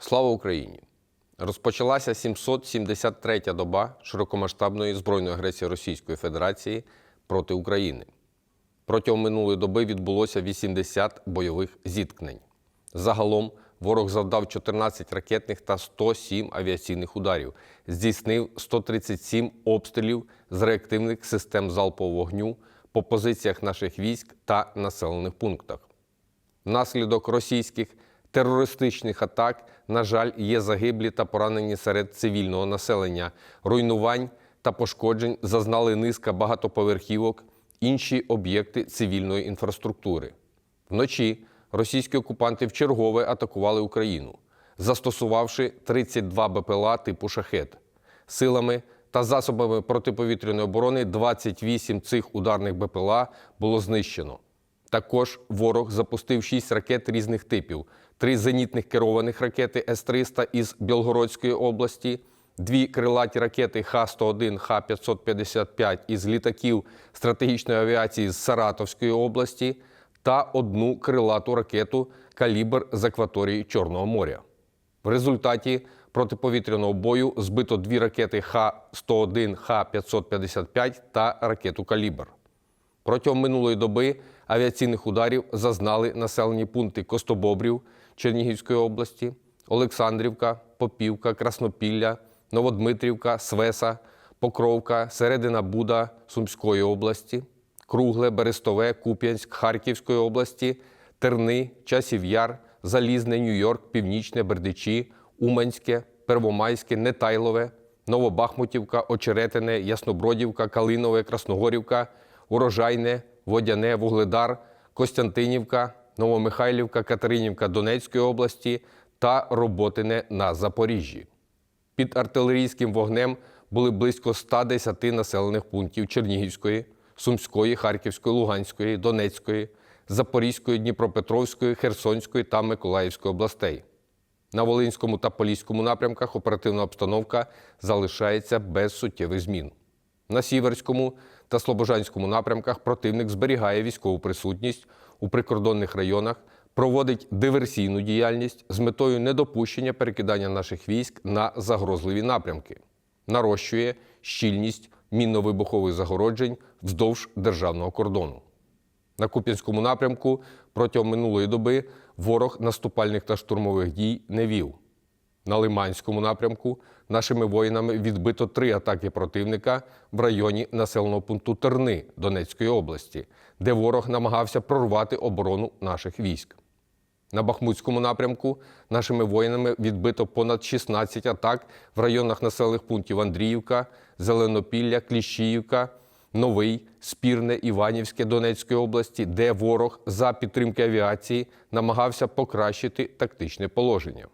Слава Україні! Розпочалася 773-я доба широкомасштабної збройної агресії Російської Федерації проти України. Протягом минулої доби відбулося 80 бойових зіткнень. Загалом ворог завдав 14 ракетних та 107 авіаційних ударів, здійснив 137 обстрілів з реактивних систем залпового вогню по позиціях наших військ та населених пунктах. Внаслідок російських терористичних атак, на жаль, є загиблі та поранені серед цивільного населення. Руйнувань та пошкоджень зазнали низка багатоповерхівок, інші об'єкти цивільної інфраструктури. Вночі російські окупанти вчергове атакували Україну, застосувавши 32 БПЛА типу шахет. Силами та засобами протиповітряної оборони 28 цих ударних БПЛА було знищено. Також ворог запустив 6 ракет різних типів: три зенітних керованих ракети С-300 із Білгородської області, дві крилаті ракети Х-101, Х-555 із літаків стратегічної авіації з Саратовської області та одну крилату ракету Калібр з акваторії Чорного моря. В результаті протиповітряного бою збито дві ракети Х-101, Х-555 та ракету Калібр. Протягом минулої доби авіаційних ударів зазнали населені пункти Костобобрів Чернігівської області, Олександрівка, Попівка, Краснопілля, Новодмитрівка, Свеса, Покровка, Середина Буда Сумської області, Кругле, Берестове, Куп'янськ Харківської області, Терни, Часів Яр, Залізне, Нью-Йорк, Північне, Бердичі, Уманське, Первомайське, Нетайлове, Новобахмутівка, Очеретине, Яснобродівка, Калинове, Красногорівка, Урожайне, Водяне, Вугледар, Костянтинівка, Новомихайлівка, Катеринівка Донецької області та Роботине на Запоріжжі. Під артилерійським вогнем були близько 110 населених пунктів Чернігівської, Сумської, Харківської, Луганської, Донецької, Запорізької, Дніпропетровської, Херсонської та Миколаївської областей. На Волинському та Поліському напрямках оперативна обстановка залишається без суттєвих змін. На Сіверському та Слобожанському напрямках противник зберігає військову присутність у прикордонних районах, проводить диверсійну діяльність з метою недопущення перекидання наших військ на загрозливі напрямки, нарощує щільність мінно-вибухових загороджень вздовж державного кордону. На Куп'янському напрямку протягом минулої доби ворог наступальних та штурмових дій не вів. На Лиманському напрямку нашими воїнами відбито три атаки противника в районі населеного пункту Терни Донецької області, де ворог намагався прорвати оборону наших військ. На Бахмутському напрямку нашими воїнами відбито понад 16 атак в районах населених пунктів Андріївка, Зеленопілля, Кліщіївка, Новий, Спірне, Іванівське Донецької області, де ворог за підтримки авіації намагався покращити тактичне положення.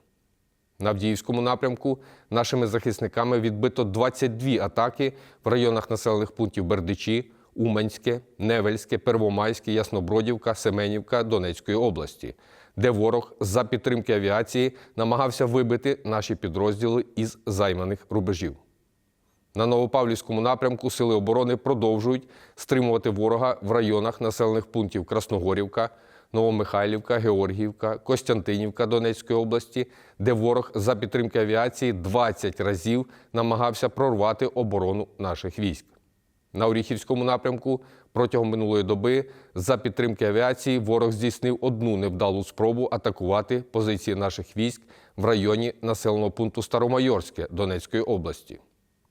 На Авдіївському напрямку нашими захисниками відбито 22 атаки в районах населених пунктів Бердичі, Уманське, Невельське, Первомайське, Яснобродівка, Семенівка Донецької області, де ворог за підтримки авіації намагався вибити наші підрозділи із займаних рубежів. На Новопавлівському напрямку Сили оборони продовжують стримувати ворога в районах населених пунктів Красногорівка, Новомихайлівка, Георгіївка, Костянтинівка Донецької області, де ворог за підтримки авіації 20 разів намагався прорвати оборону наших військ. На Оріхівському напрямку протягом минулої доби за підтримки авіації ворог здійснив одну невдалу спробу атакувати позиції наших військ в районі населеного пункту Старомайорське Донецької області.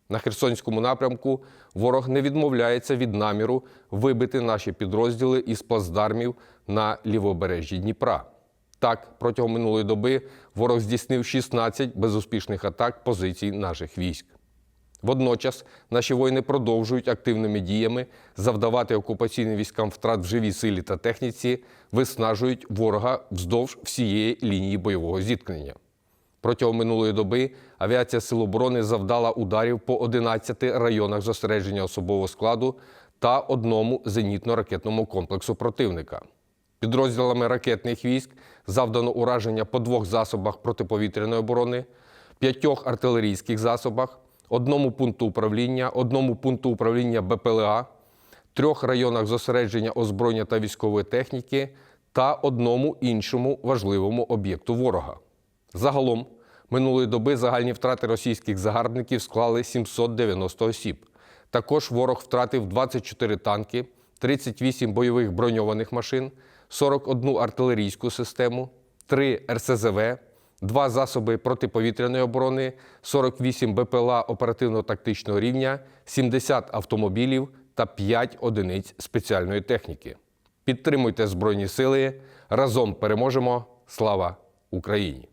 На Херсонському напрямку ворог не відмовляється від наміру вибити наші підрозділи із плацдармів на лівобережжі Дніпра. Так, протягом минулої доби ворог здійснив 16 безуспішних атак позицій наших військ. Водночас наші воїни продовжують активними діями завдавати окупаційним військам втрат в живій силі та техніці, виснажують ворога вздовж всієї лінії бойового зіткнення. Протягом минулої доби авіація Сил оборони завдала ударів по 11 районах зосередження особового складу та одному зенітно-ракетному комплексу противника. Підрозділами ракетних військ завдано ураження по двох засобах протиповітряної оборони, п'ятьох артилерійських засобах, одному пункту управління, одному пункту управління БПЛА, трьох районах зосередження озброєння та військової техніки та одному іншому важливому об'єкту ворога. Загалом Минулої доби загальні втрати російських загарбників склали 790 осіб. Також ворог втратив 24 танки, 38 бойових броньованих машин, 41 артилерійську систему, 3 РСЗВ, 2 засоби протиповітряної оборони, 48 БПЛА оперативно-тактичного рівня, 70 автомобілів та 5 одиниць спеціальної техніки. Підтримуйте Збройні Сили. Разом переможемо. Слава Україні!